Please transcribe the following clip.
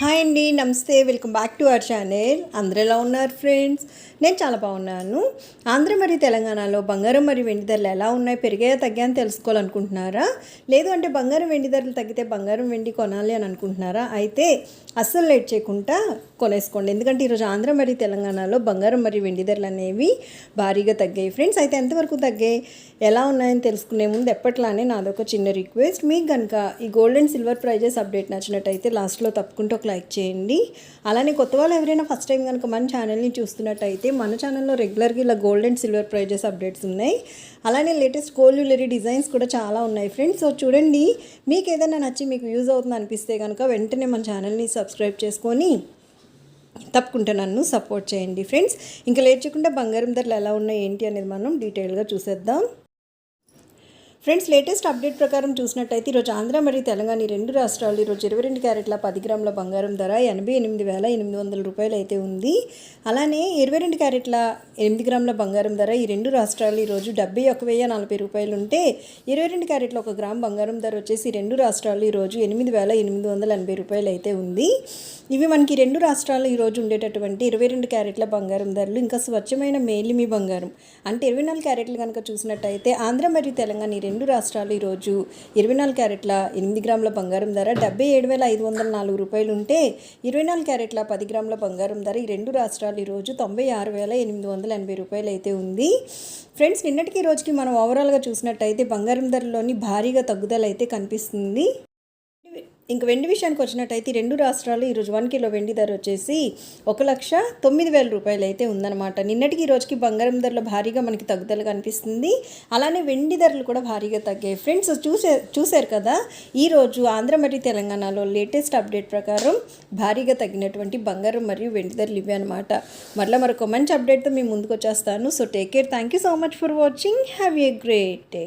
Hi అండి నమస్తే. Welcome back to our channel. అందరూ ఎలా ఉన్నారు ఫ్రెండ్స్? నేను చాలా బాగున్నాను. ఆంధ్ర మరియు తెలంగాణలో బంగారం మరియు వెండి ధరలు ఎలా ఉన్నాయి పెరిగాయా తగ్గాయని తెలుసుకోవాలనుకుంటున్నారా? లేదు అంటే బంగారం వెండి ధరలు తగ్గితే బంగారం వెండి కొనాలి అని అనుకుంటున్నారా? అయితే అస్సలు లేట్ చేయకుండా కొనేసుకోండి. ఎందుకంటే ఈరోజు ఆంధ్ర మరియు తెలంగాణలో బంగారం మరియు వెండి ధరలు అనేవి భారీగా తగ్గాయి. ఫ్రెండ్స్ అయితే ఎంతవరకు తగ్గాయి ఎలా ఉన్నాయని తెలుసుకునే ముందు ఎప్పట్లానే నాదొక చిన్న రిక్వెస్ట్. మీకు కనుక ఈ gold and silver prices update నచ్చినట్టయితే లాస్ట్లో తప్పకుండా ఒక లైక్ చేయండి. అలానే కొత్త వాళ్ళు ఎవరైనా ఫస్ట్ టైం కనుక మన ఛానల్ని చూస్తున్నట్టయితే మన ఛానల్లో రెగ్యులర్గా ఇలా gold and silver prices updates ఉన్నాయి. అలానే లేటెస్ట్ గోల్డ్ జ్యువెలరీ డిజైన్స్ కూడా చాలా ఉన్నాయి ఫ్రెండ్స్ సో చూడండి మీకు ఏదైనా నచ్చి మీకు యూజ్ అవుతుంది అనిపిస్తే కనుక వెంటనే మన ఛానల్ని సబ్స్క్రైబ్ చేసుకొని తప్పకుండా నన్ను సపోర్ట్ చేయండి ఫ్రెండ్స్ ఇంకా లేట్ చేయకుండా బంగారం ధరలు ఎలా ఉన్నాయి ఏంటి అనేది మనం డీటెయిల్గా చూసేద్దాం. ఫ్రెండ్స్ లేటెస్ట్ అప్డేట్ ప్రకారం చూసినట్టయితే ఈరోజు ఆంధ్ర మరియు తెలంగాణ ఈ రెండు రాష్ట్రాలు ఈరోజు ఇరవై రెండు క్యారెట్ల పది గ్రాముల బంగారం ధర ఎనభై ఎనిమిది వేల ఎనిమిది వందల రూపాయలు అయితే ఉంది. అలానే ఇరవై రెండు క్యారెట్ల ఎనిమిది గ్రాముల బంగారం ధర ఈ రెండు రాష్ట్రాలు ఈరోజు డెబ్బై ఒక వెయ్యి నలభై రూపాయలు ఉంటే ఇరవై రెండు క్యారెట్ల ఒక గ్రామ్ బంగారం ధర వచ్చేసి రెండు రాష్ట్రాలు ఈరోజు ఎనిమిది వేల ఎనిమిది వందల ఎనభై రూపాయలు అయితే ఉంది. ఇవి మనకి రెండు రాష్ట్రాలు ఈరోజు ఉండేటటువంటి ఇరవై రెండు క్యారెట్ల బంగారం ధరలు ఇంకా స్వచ్ఛమైన మేలిమి బంగారం. అంటే ఇరవై నాలుగు క్యారెట్లు కనుక చూసినట్టయితే ఆంధ్ర మరియు తెలంగాణ ఈ రెండు రాష్ట్రాలు ఈరోజు ఇరవై నాలుగు క్యారెట్ల ఎనిమిది గ్రాముల బంగారం ధర డెబ్బై ఏడు వేల ఐదు వందల నాలుగు రూపాయలు ఉంటే ఇరవై నాలుగు క్యారెట్ల పది గ్రాముల బంగారం ధర ఈ రెండు రాష్ట్రాలు ఈరోజు తొంభై ఆరు వేల ఎనిమిది వందల ఎనభై రూపాయలు అయితే ఉంది. ఫ్రెండ్స్ నిన్నటికి ఈ రోజుకి మనం ఓవరాల్గా చూసినట్టయితే బంగారం ధరలోని భారీగా తగ్గుదల అయితే కనిపిస్తుంది. ఇంక వెండి విషయానికి వచ్చినట్టయితే రెండు రాష్ట్రాలు ఈరోజు వన్ కిలో వెండి ధర వచ్చేసి ఒక లక్ష తొమ్మిది వేల రూపాయలు అయితే ఉందన్నమాట. నిన్నటికి ఈ రోజుకి బంగారం ధరలు భారీగా మనకి తగ్గుదల కనిపిస్తుంది. అలానే వెండి ధరలు కూడా భారీగా తగ్గాయి. ఫ్రెండ్స్ చూసే చూశారు కదా? ఈరోజు ఆంధ్ర మరియు తెలంగాణలో లేటెస్ట్ అప్డేట్ ప్రకారం భారీగా తగ్గినటువంటి బంగారం మరియు వెండి ధరలు ఇవి అనమాట మరలా మరొక మంచి అప్డేట్తో మేము ముందుకు వచ్చేస్తాను. So take care thank you so much for watching have a great day